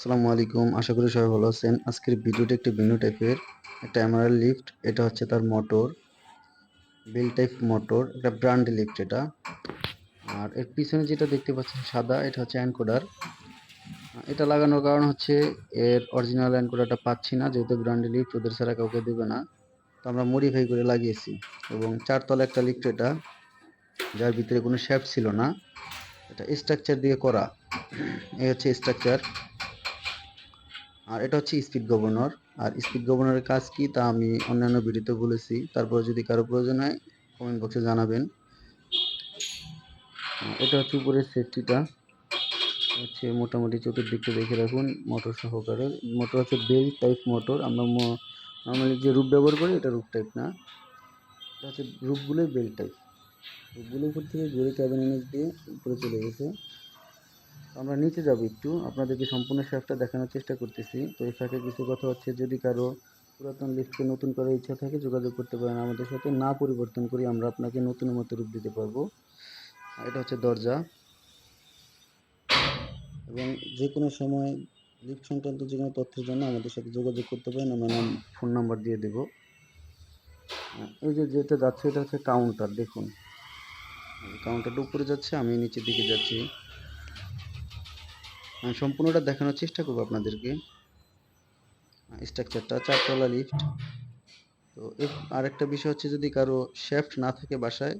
আসসালামু আলাইকুম, আশা করি সবাই ভালো আছেন। আজকের ভিডিওটা একটু ভিন্ন টাইপের, একটা এমআরএল লিফট, এটা হচ্ছে তার মোটর, বেল টাইপ মোটর একটা ব্র্যান্ড লিফট এটা। আর এর পিছনে যেটা দেখতে পাচ্ছেন সাদা, এটা হচ্ছে অ্যানকোডার এটা লাগানোর কারণ হচ্ছে এর অরিজিনাল অ্যানকোডারটা পাচ্ছি না, যেহেতু ব্র্যান্ড লিফট, ওদের ছাড়া কাউকে দেবে না। তো আমরা মডিফাই করে লাগিয়েছি, এবং চারতলা একটা লিফট এটা, যার ভিতরে কোনো শেপ ছিল না। এটা স্ট্রাকচার দিয়ে করা, এই হচ্ছে স্ট্রাকচার আর এটা হচ্ছে স্পিড গভর্নর আর স্পিড গভর্নরের কাজ কি তা আমি অন্যান্য ভিডিওতে বলেছি। তারপর যদি কারও প্রয়োজন হয় কমেন্ট বক্সে জানাবেন। এটা হচ্ছে উপরের সেফটিটা হচ্ছে মোটামুটি চতুর্দিকটা দেখে রাখুন মোটর সহকারে। মোটর হচ্ছে বেল টাইপ মোটর আমরা নর্মালি যে রূপ ব্যবহার করি, এটা রূপ টাইপ না। এটা হচ্ছে রূপগুলোই বেল টাইপ রূপগুলো উপর থেকে ঘুরে ক্যাবিনের নিচ দিয়ে উপরে চলে গেছে। আমরা নিচে যাব একটু। আপনাদেরকে সম্পূর্ণ শ্যাফটটা দেখানোর চেষ্টা করতেছি। তো এর সাথে কিছু কথা হচ্ছে, যদি কারও পুরাতন লিফটকে নতুন করার ইচ্ছা থাকে, যোগাযোগ করতে পারেন। আমাদের সাথে না পরিবর্তন করি আমরা আপনাকে নতুনের মতো রূপ দিতে পারব। এটা হচ্ছে দরজা। এবং যে কোনো সময় লিফট সংক্রান্ত যে কোনো তথ্যের জন্য আমাদের সাথে যোগাযোগ করতে পারেন। আমরা ফোন নাম্বার দিয়ে দেব। এই যে যেটা যাচ্ছে, এটা হচ্ছে কাউন্টার দেখুন। কাউন্টারটা উপরে যাচ্ছে, আমি নিচের দিকে যাচ্ছি। আমি সম্পূর্ণটা দেখানোর চেষ্টা করব আপনাদেরকে। স্ট্রাকচারটা চারতলা লিফট তো আরেকটা বিষয় হচ্ছে যদি কারও শেফট না থাকে বাসায়,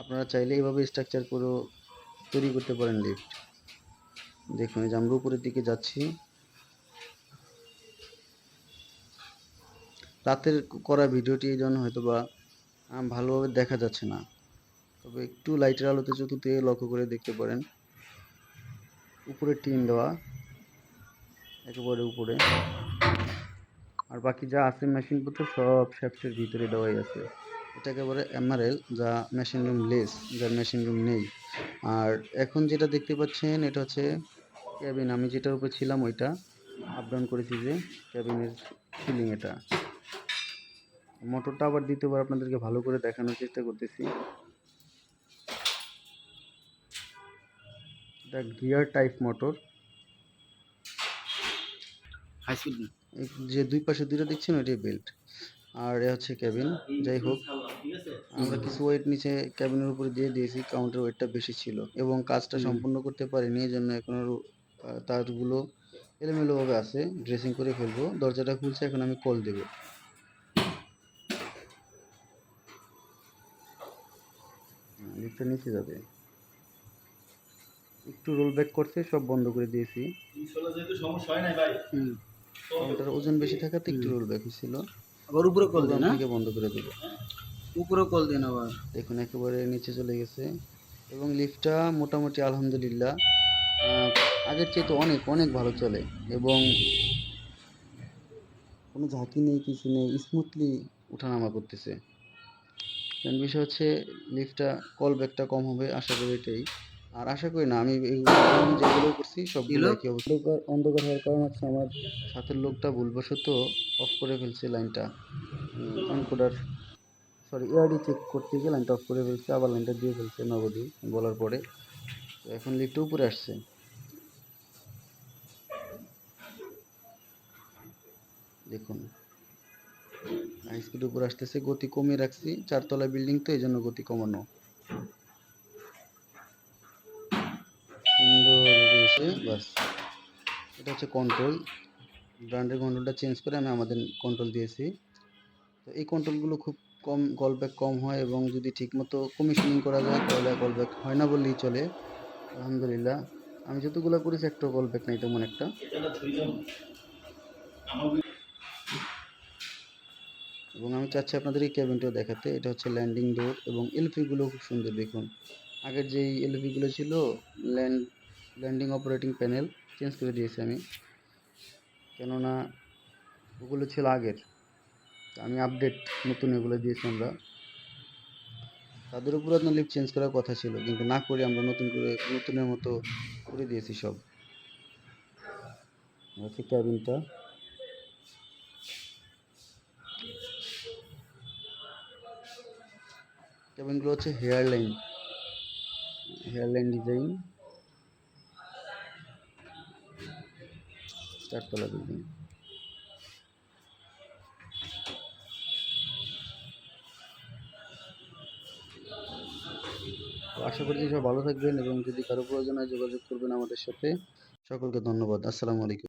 আপনারা চাইলে এইভাবে স্ট্রাকচার করে তৈরি করতে পারেন লিফট দেখুন, এই যে আমরা উপরের দিকে যাচ্ছি। রাতের করা ভিডিওটি এই জন্য হয়তো বা ভালোভাবে দেখা যাচ্ছে না। তবে একটু লাইটের আলোতে চতুর্দিকে লক্ষ্য করে দেখতে পারেন। উপরে টিন দেওয়া, একেবারে উপরে। আর বাকি যা আছে মেশিনপত্র সব শ্যাফটের ভিতরে দেওয়াই আছে। এটা একেবারে এমআরএল, যা মেশিন রুম লেস যার মেশিন রুম নেই। আর এখন যেটা দেখতে পাচ্ছেন, এটা হচ্ছে ক্যাবিন আমি যেটার উপরে ছিলাম, ওইটা আপ ডাউন করেছি যে ক্যাবিনের সিলিং এটা। মোটরটা আবার দ্বিতীয়বার আপনাদেরকে ভালো করে দেখানোর চেষ্টা করতেছি। এটা gear type motor high speed যে দুই পাশে দুটো দেখছেন ওইটাই বেল্ট আর এ হচ্ছে ক্যাবিন যাই হোক। আমরা কিছু ওয়েট নিচে ক্যাবিনের উপরে দিয়ে দিয়েছি কাউন্টার ওয়েটটা বেশি ছিল। এবং কাজটা সম্পূর্ণ করতে পারিনি এই জন্য এখন তারগুলো এলোমেলোভাবে আছে। ড্রেসিং করে ফেলব। দরজাটা খুলছে এখন আমি কল দেবো। লিফটটা নিচে যাবে। একটু রোল ব্যাক করছে সব বন্ধ করে দিয়েছি। ইনশাল্লাহ সমস্যা হয় নাই ভাই। হুম। তো ওজন বেশি থাকাতে একটু রোল ব্যাক হয়েছিল। আবার উপরে কল দেন থেকে বন্ধ করে দেবো। উপরে কল দেন আবার। দেখুন একেবারে নিচে চলে গেছে। এবং লিফটটা মোটামুটি আলহামদুলিল্লাহ আগের চেয়ে তো অনেক অনেক ভালো চলে। এবং কোনো ঝাঁকি নেই কিছু নেই স্মুথলি ওঠানামা করতেছে। বিষয় হচ্ছে লিফটটা কল ব্যাকটা কম হবে আশা করি এটাই। আর আশা করি না আমি এইগুলো যেগুলো করছি সবগুলো? একই অবস্থা। অন্ধকার- অন্ধকার হওয়ার কারণ হচ্ছে আমার সাথের লোকটা ভুলবশত অফ করে ফেলছে লাইনটা অনকোডার সরি এআরডি চেক করতে গিয়ে লাইনটা অফ করে ফেলছে আবার লাইনটা দিয়ে ফেলছে নগদই বলার পরে। তো এখন লিফটে উপরে আসছে। দেখুন হাই স্পিড উপরে আসতেছে গতি কমিয়ে রাখছি চারতলা বিল্ডিং তো এই জন্য গতি কমানো। সুন্দর এসে বাস। এটা হচ্ছে কন্ট্রোল ব্র্যান্ডের কন্ট্রোলটা চেঞ্জ করে আমি আমাদের কন্ট্রোল দিয়েছি। তো এই কন্ট্রোলগুলো খুব কম কল ব্যাক কম হয় এবং যদি ঠিকমতো কমিশনিং করা যায়, তাহলে কল ব্যাক হয় না বললেই চলে। আলহামদুলিল্লাহ। আমি যতগুলো করেছি একটা কল ব্যাক নাই, তেমন একটা। এবং আমি চাচ্ছি আপনাদের এই ক্যাবিনটাও দেখাতে। এটা হচ্ছে ল্যান্ডিং ডোর এবং এলপিগুলো খুব সুন্দর দেখুন। আগের যেই এলপিগুলো ছিল land landing operating panel change করে দিয়েছি আমি। কেননা ওগুলো ছিল আগের। আমি আপডেট নতুন এগুলো দিয়েছি আমরা। তাদেরও আপনার লিফট চেঞ্জ করার কথা ছিল, কিন্তু না করে আমরা নতুন করে, নতুনের মতো করে দিয়েছি সব। হচ্ছে ক্যাবিনটা ক্যাবিনগুলো হচ্ছে hair line hair line design. চারতলা বিল্ডিং আশা করি যে সব ভালো থাকবেন এবং যদি কারও প্রয়োজন হয় যোগাযোগ করবেন আমাদের সাথে। সকলকে ধন্যবাদ। আসসালামু আলাইকুম।